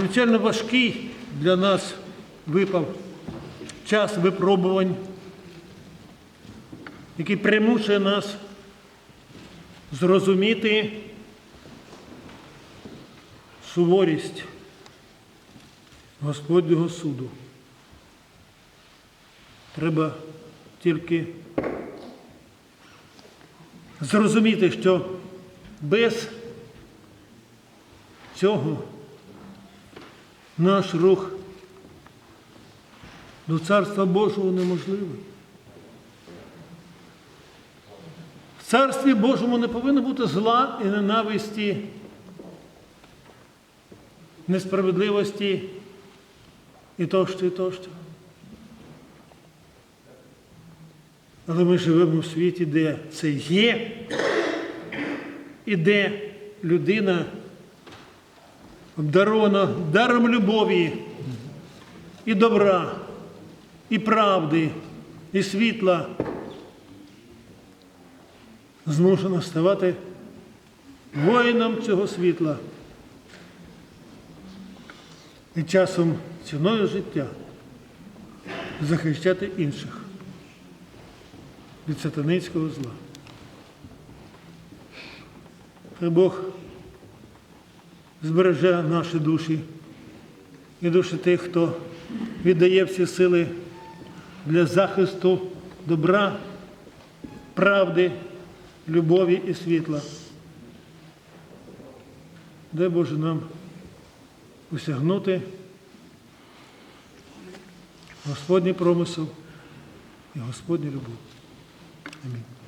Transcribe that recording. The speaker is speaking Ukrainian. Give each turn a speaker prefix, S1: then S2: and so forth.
S1: надзвичайно важкий для нас випав час випробувань, який примушує нас зрозуміти суворість Господнього суду. Треба тільки зрозуміти, що без цього наш рух до Царства Божого неможливий. В Царстві Божому не повинно бути зла і ненависті, несправедливості і тощо, і тощо. Але ми живемо в світі, де це є, і де людина обдарована даром любові і добра, і правди, і світла, змушена ставати воїном цього світла і часом ціною життя захищати інших від сатанинського зла. Хай Бог збереже наші душі і душі тих, хто віддає всі сили для захисту добра, правди, любові і світла. Дай Боже нам осягнути Господній промисел і Господню любов. Амінь.